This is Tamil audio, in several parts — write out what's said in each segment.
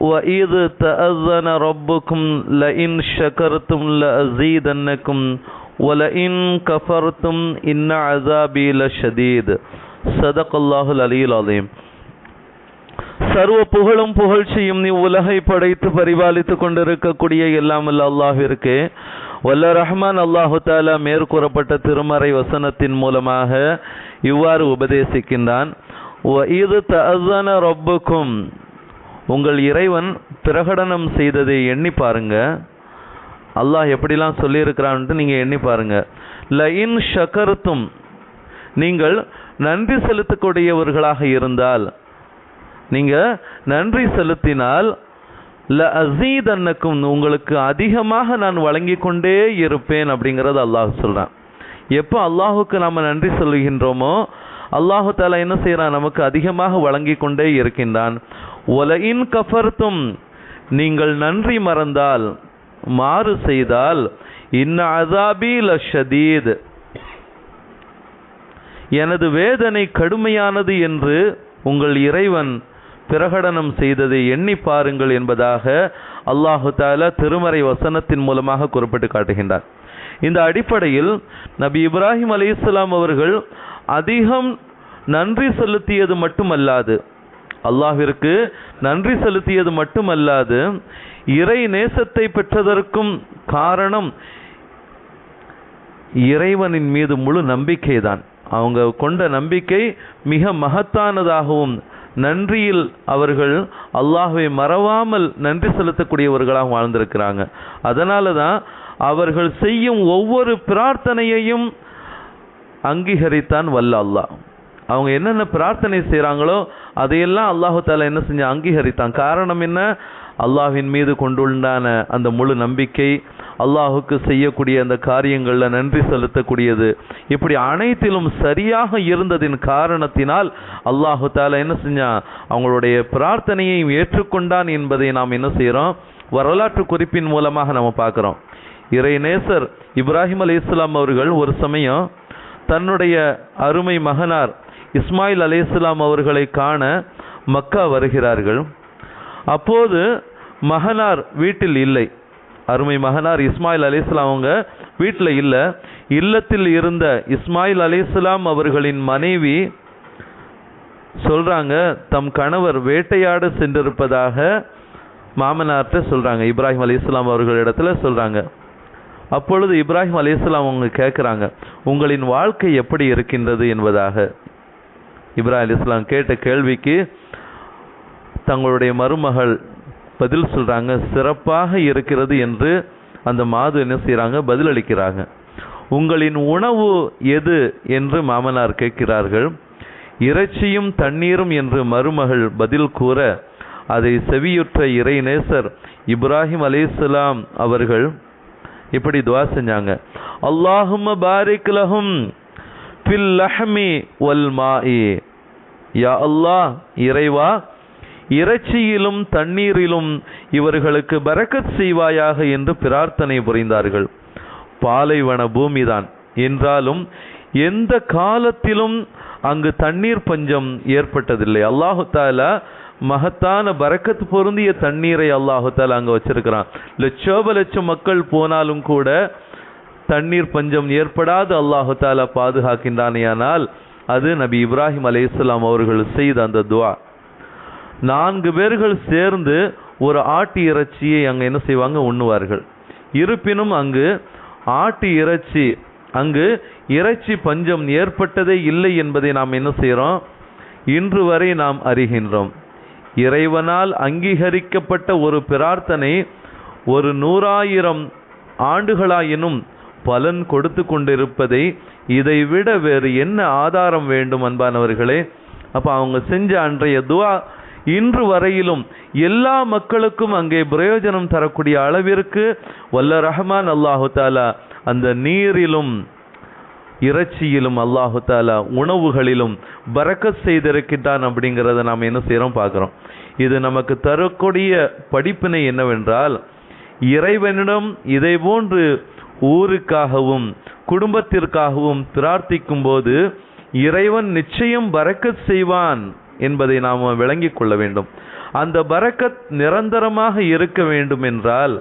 وإذ تأذن ربكم لئن شكرتم لأزيدنكم ولئن كفرتم إن عذابي لشديد صدق الله العلي العظيم சர்வ புகழும் புகழ்ச்சியும் நீ உலகை படைத்து பரிபாலித்து கொண்டிருக்கக்கூடிய எல்லாம் அல்ல அல்லாஹிற்கு வல்ல ரஹ்மான் அல்லாஹு தாலா மேற்கூறப்பட்ட திருமறை வசனத்தின் மூலமாக இவ்வாறு உபதேசிக்கின்றான் இது தஅஸன ரப்புக்கும் உங்கள் இறைவன் பிரகடனம் செய்ததை எண்ணி பாருங்க. அல்லாஹ் எப்படிலாம் சொல்லியிருக்கிறான்ட்டு நீங்கள் எண்ணி பாருங்க. லயின் ஷக்கருத்தும் நீங்கள் நன்றி செலுத்தக்கூடியவர்களாக இருந்தால் நீங்கள் நன்றி செலுத்தினால் ல அசீதன்னக்கும் உங்களுக்கு அதிகமாக நான் வழங்கி கொண்டே இருப்பேன் அப்படிங்கிறது அல்லாஹ் சொல்கிறான் எப்போ அல்லாஹுக்கு நாம் நன்றி சொல்லுகின்றோமோ அல்லாஹு தாலா என்ன செய்கிறான் நமக்கு அதிகமாக வழங்கி கொண்டே இருக்கின்றான். ஒலையின் கஃபர்த்தும் நீங்கள் நன்றி மறந்தால் மாறு செய்தால் இன்ன அதாபி லஷதீத். எனது வேதனை கடுமையானது என்று உங்கள் இறைவன் பிரகடனம் செய்ததை எண்ணி பாருங்கள் என்பதாக அல்லாஹு தாலா திருமறை வசனத்தின் மூலமாக குறிப்பிட்டு காட்டுகின்றார். இந்த அடிப்படையில் நபி இப்ராஹிம் அலி இஸ்லாம் அவர்கள் அதிகம் நன்றி செலுத்தியது மட்டுமல்லாது அல்லாஹிற்கு நன்றி செலுத்தியது மட்டுமல்லாது இறை நேசத்தை பெற்றதற்கும் காரணம் இறைவனின் மீது முழு நம்பிக்கைதான். அவங்க கொண்ட நம்பிக்கை மிக மகத்தானதாகவும் நன்றியில் அவர்கள் அல்லாஹுவை மறவாமல் நன்றி செலுத்தக்கூடியவர்களாக வாழ்ந்திருக்கிறாங்க. அதனால தான் அவர்கள் செய்யும் ஒவ்வொரு பிரார்த்தனையையும் அங்கீகரித்தான் வல்ல அல்லாஹ். அவங்க என்னென்ன பிரார்த்தனை செய்கிறாங்களோ அதையெல்லாம் அல்லாஹு தாலா என்ன செஞ்ச அங்கீகரித்தான். காரணம் என்ன? அல்லாஹின் மீது கொண்டுண்டான அந்த முழு நம்பிக்கை அல்லாஹுக்கு செய்யக்கூடிய அந்த காரியங்களில் நன்றி செலுத்தக்கூடியது. இப்படி அனைத்திலும் சரியாக இருந்ததின் காரணத்தினால் அல்லாஹு தாலா என்ன செஞ்சான் அவங்களுடைய பிரார்த்தனையை ஏற்றுக்கொண்டான் என்பதை நாம் என்ன செய்கிறோம் வரலாற்று குறிப்பின் மூலமாக நம்ம பார்க்குறோம். இறைநேசர் இப்ராஹிம் அலி இஸ்லாம் அவர்கள் ஒரு சமயம் தன்னுடைய அருமை மகனார் இஸ்மாயில் அலி இஸ்லாம் அவர்களை காண மக்கா வருகிறார்கள். அப்போது மகனார் வீட்டில் இல்லை. அருமை மகனார் இஸ்மாயில் அலி இஸ்லாம் அவங்க வீட்டில் இல்லை. இல்லத்தில் இருந்த இஸ்மாயில் அலி இஸ்லாம் அவர்களின் மனைவி சொல்கிறாங்க தம் கணவர் வேட்டையாட சென்றிருப்பதாக மாமனார்கிட்ட சொல்கிறாங்க இப்ராஹிம் அலி இஸ்லாம் அவர்களிடத்துல சொல்கிறாங்க அப்பொழுது இப்ராஹிம் அலி இஸ்லாம் அவங்க கேட்குறாங்க உங்களின் வாழ்க்கை எப்படி இருக்கின்றது என்பதாக. இப்ராஹிம் அலி இஸ்லாம் கேட்ட கேள்விக்கு தங்களுடைய மருமகள் பதில் சொல்கிறாங்க சிறப்பாக இருக்கிறது என்று அந்த மாது என்ன செய்கிறாங்க பதிலளிக்கிறாங்க உங்களின் உணவு எது? என்று மாமனார் கேட்கிறார்கள். இறைச்சியும் தண்ணீரும் என்று மருமகள் பதில் கூற அதை செவியுற்ற இறைநேசர் இப்ராஹிம் அலிஸ்லாம் அவர்கள் இப்படி துவா செஞ்சாங்க. அல்லாஹும் பாரிக் பில்லஹமி ஃபில் வல் மாஇ. யா அல்லாஹ் இறைவா இறைச்சியிலும் தண்ணீரிலும் இவர்களுக்கு பரக்கத் செய்வாயாக என்று பிரார்த்தனை புரிந்தார்கள். பாலைவன பூமிதான். என்றாலும் எந்த காலத்திலும் அங்கு தண்ணீர் பஞ்சம் ஏற்பட்டதில்லை. அல்லாஹு தாலா மகத்தான பரக்கத் பொருந்திய தண்ணீரை அல்லாஹு தாலா அங்கே வச்சிருக்கிறான். லட்சோப லட்சம் மக்கள் போனாலும் கூட தண்ணீர் பஞ்சம் ஏற்படாது. அல்லாஹு தாலா பாதுகாக்கின்றானேயானால் அது நபி இப்ராஹிம் அலையாம் அவர்கள் செய்த அந்த துவா. நான்கு பேர்கள் சேர்ந்து ஒரு ஆட்டு இறைச்சியை அங்கே என்ன செய்வாங்க? உண்ணுவார்கள். இருப்பினும் அங்கு ஆட்டு இறைச்சி அங்கு இறைச்சி பஞ்சம் ஏற்பட்டதே இல்லை என்பதை நாம் என்ன செய்கிறோம் இன்று வரை நாம் அறிகின்றோம். இறைவனால் அங்கீகரிக்கப்பட்ட ஒரு பிரார்த்தனை ஒரு நூறாயிரம் ஆண்டுகளாயினும் பலன் கொடுத்து கொண்டிருப்பதை இதை விட வேறு என்ன ஆதாரம் வேண்டும் அன்பானவர்களே? அப்போ அவங்க செஞ்ச அன்றைய துவா இன்று வரையிலும் எல்லா மக்களுக்கும் அங்கே பிரயோஜனம் தரக்கூடிய அளவிற்கு வல்ல ரஹ்மான் அல்லாஹு தாலா அந்த நீரிலும் இறைச்சியிலும் அல்லாஹு தாலா உணவுகளிலும் பறக்க செய்திருக்கின்றான் அப்படிங்கிறத நாம் என்ன செய்கிறோம் பார்க்குறோம். இது நமக்கு தரக்கூடிய படிப்பினை என்னவென்றால் இறைவனிடம் இதை போன்று ஊருக்காகவும் குடும்பத்திற்காகவும் பிரார்த்திக்கும் போது இறைவன் நிச்சயம் பரக்கத் செய்வான் என்பதை நாம் விளங்கிக் கொள்ள வேண்டும். அந்த பறக்கத் நிரந்தரமாக இருக்க வேண்டும் என்றால்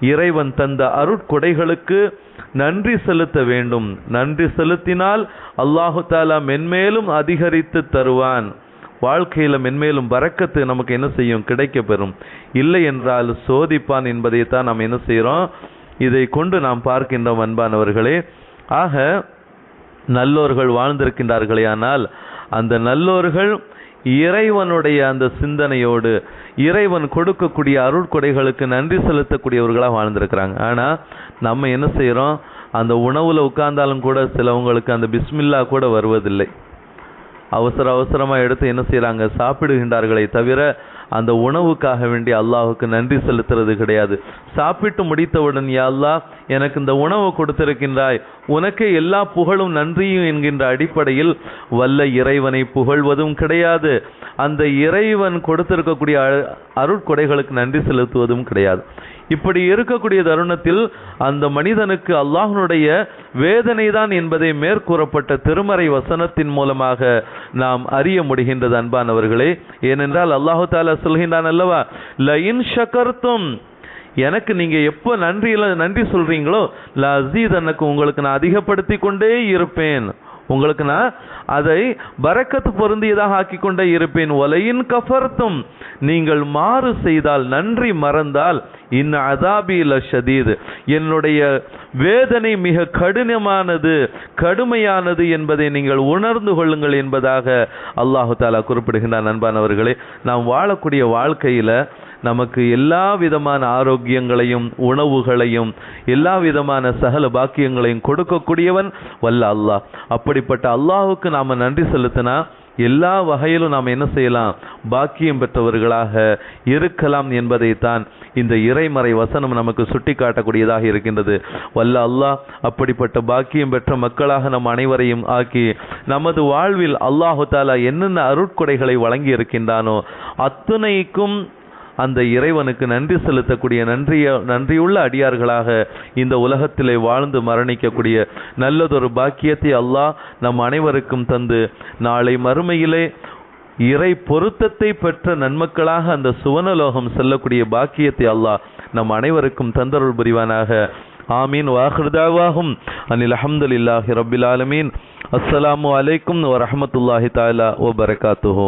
இறைவன் தந்த அருட்கொடைகளுக்கு நன்றி செலுத்த வேண்டும். நன்றி செலுத்தினால் அல்லாஹு தாலா மென்மேலும் அதிகரித்து தருவான். வாழ்க்கையில் மென்மேலும் பறக்கத்து நமக்கு என்ன செய்யும்? கிடைக்க பெறும் இல்லை என்றால் சோதிப்பான் என்பதைத்தான் நாம் என்ன செய்கிறோம் இதை கொண்டு நாம் பார்க்கின்றோம் அன்பானவர்களே. ஆக நல்லோர்கள் வாழ்ந்திருக்கின்றார்களே ஆனால் அந்த நல்லோர்கள் இறைவனுடைய அந்த சிந்தனையோடு இறைவன் கொடுக்கக்கூடிய அருட்கொடைகளுக்கு நன்றி செலுத்தக்கூடியவர்களாக வாழ்ந்திருக்கிறாங்க. ஆனால் நம்ம என்ன செய்கிறோம் அந்த உணவில் உட்கார்ந்தாலும் கூட சிலவங்களுக்கு அந்த பிஸ்மில்லா கூட வருவதில்லை. அவசர அவசரமாக எடுத்து என்ன செய்கிறாங்க சாப்பிடுகின்றார்களே தவிர அந்த உணவுக்காக வேண்டி அல்லாஹுக்கு நன்றி செலுத்துறது கிடையாது. சாப்பிட்டு முடித்தவுடன் யா அல்லாஹ் எனக்கு இந்த உணவு கொடுத்திருக்கின்றாய். உனக்கே எல்லா புகழும் நன்றியும் என்கின்ற அடிப்படையில் வல்ல இறைவனை புகழ்வதும் கிடையாது. அந்த இறைவன் கொடுத்திருக்கக்கூடிய அருட்கொடைகளுக்கு நன்றி செலுத்துவதும் கிடையாது. இப்படி இருக்கக்கூடிய தருணத்தில் அந்த மனிதனுக்கு அல்லாஹனுடைய வேதனை தான் என்பதை மேற்கூறப்பட்ட திருமறை வசனத்தின் மூலமாக நாம் அறிய முடிகின்றது அன்பானவர்களே. ஏனென்றால் அல்லாஹு தாலா சொல்கின்றான் அல்லவா லயின் ஷகர்த்தும் எனக்கு நீங்க எப்போ நன்றியில் நன்றி சொல்றீங்களோ ல எனக்கு உங்களுக்கு நான் அதிகப்படுத்தி கொண்டே இருப்பேன். உங்களுக்கு நான் அதை பரக்கத்து பொருந்தியதாக ஆக்கிக் கொண்டே இருப்பேன். ஒலையின் கஃபர்த்தும் நீங்கள் மாறு செய்தால் நன்றி மறந்தால் இன் அதாபில ஷதீது. என்னுடைய வேதனை மிக கடினமானது கடுமையானது என்பதை நீங்கள் உணர்ந்து கொள்ளுங்கள் என்பதாக அல்லாஹு தாலா குறிப்பிடுகின்றார் நண்பானவர்களே நாம் வாழக்கூடிய வாழ்க்கையில் நமக்கு எல்லா விதமான ஆரோக்கியங்களையும் உணவுகளையும் எல்லா விதமான சகல பாக்கியங்களையும் கொடுக்கக்கூடியவன் வல்ல அல்லாஹ். அப்படிப்பட்ட அல்லாஹுக்கு நாம் நன்றி செலுத்தினா எல்லா வகையிலும் நாம் என்ன செய்யலாம்? பாக்கியம் பெற்றவர்களாக இருக்கலாம் என்பதைத்தான் இந்த இறைமறை வசனம் நமக்கு சுட்டி காட்டக்கூடியதாக இருக்கின்றது. வல்ல அல்லாஹ் அப்படிப்பட்ட பாக்கியம் பெற்ற மக்களாக நம் அனைவரையும் ஆக்கி நமது வாழ்வில் அல்லாஹு தாலா என்னென்ன அருட்கொடைகளை வழங்கி இருக்கின்றானோ அத்துணைக்கும் அந்த இறைவனுக்கு நன்றி செலுத்தக்கூடிய நன்றிய நன்றியுள்ள அடியார்களாக இந்த உலகத்திலே வாழ்ந்து மரணிக்கக்கூடிய நல்லதொரு பாக்கியத்தை அல்லாஹ் நம் அனைவருக்கும் தந்து நாளை மறுமையிலே இறை பொருத்தத்தை பெற்ற நன்மக்களாக அந்த சுவனலோகம் செல்லக்கூடிய பாக்கியத்தை அல்லாஹ் நம் அனைவருக்கும் தந்தருள் புரிவானாக. ஆமீன். வாஹிருதாவாகும் அனில் அஹமதுல்லாஹி ரபில் ஆலமீன். அஸ்ஸலாமு அலைக்கும் வரஹமத்துல்லாஹி தாலா ஓ பரகாத்துஹோ